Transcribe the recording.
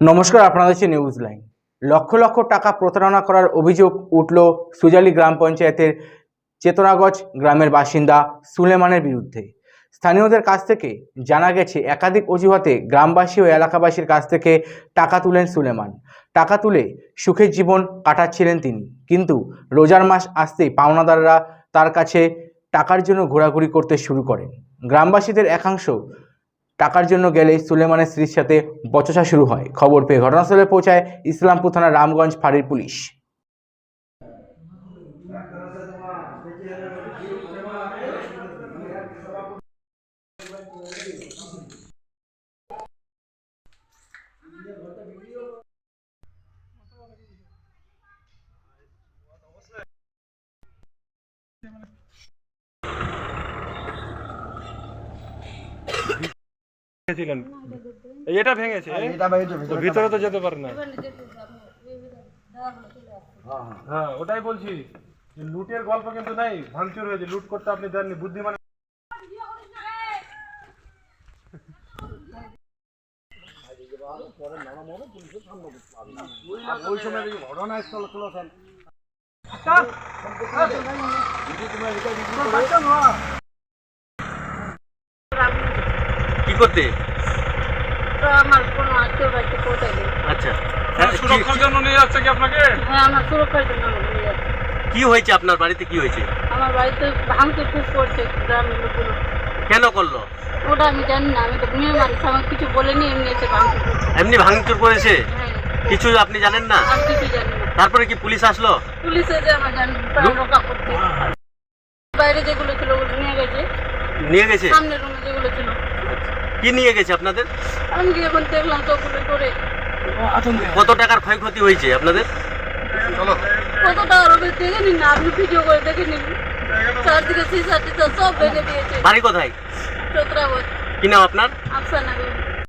নমস্কার আপনাদের হচ্ছে নিউজ লাইন লক্ষ লক্ষ টাকা প্রতারণা করার অভিযোগ উঠল সুজালি গ্রাম পঞ্চায়েতের চেতনাগজ গ্রামের বাসিন্দা সুলেমানের বিরুদ্ধে। স্থানীয়দের কাছ থেকে জানা গেছে, একাধিক অজুহাতে গ্রামবাসী ও এলাকাবাসীর কাছ থেকে টাকা তুলেন সুলেমান। টাকা তুলে সুখের জীবন কাটাচ্ছিলেন তিনি। কিন্তু রোজার মাস আসতেই পাওনাদাররা তার কাছে টাকার জন্য ঘোরাঘুরি করতে শুরু করেন। গ্রামবাসীদের একাংশ টাকার জন্য গেলে সুলেমানের স্ত্রীর সাথে বচসা শুরু হয়। খবর পেয়ে ঘটনাস্থলে পৌঁছায় ইসলামপুর থানার রামগঞ্জ ফাঁড়ির পুলিশ। ভেঙেছিলেন। এটা ভেঙেছে? তো ভিতরে তো যেতে পারে না। হ্যাঁ ওটাই বলছি। লুটের গল্প কিন্তু নাই ভাঙচুর হয়েছে লুট করতে আপনি দেননি বুদ্ধিমান ওই সময় ঘটনাস্থল খুলেছেন কি করতে? আমার কোনো আত্মীয় বাড়িতে পৌঁছাইনি আচ্ছা। হ্যাঁ, কি- সুরক্ষার জন্য নিয়ে যাচ্ছে কি আপনাকে? হ্যাঁ আমার সুরক্ষার জন্য নিয়ে যাচ্ছে। কি হয়েছে আপনার বাড়িতে? কি হয়েছে? আমার বাড়িতে ভাঙতে খুব করছে গ্রামের লোকগুলো কেন করল? ওটা আমি জানি না আমি তো মেয়ে মানুষ আমাকে কিছু বলেনি এমনি এসে ভাঙতে এমনি ভাঙচুর করেছে? হ্যাঁ। কিছু আপনি জানেন না? আমি কিছু জানি না। তারপরে কি পুলিশ আসলো? পুলিশ এসে আমার জানি রক্ষা করতে বাইরে যেগুলো ছিল ওগুলো নিয়ে গেছে। নিয়ে গেছে? সামনের রুমে যেগুলো ছিল। কি নিয়ে গেছে আপনাদের? আমি গিয়ে এখন দেখলাম সবগুলো করে। কত টাকার ক্ষয়ক্ষতি হয়েছে আপনাদের? কত টাকার হবে দেখে নিন না আপনি ভিডিও করে দেখে নিন চারদিকে সিসা টিসা সব ভেঙে দিয়েছে। বাড়ি কোথায়? চোদ্রা বছর কি নাম আপনার? আফসানা।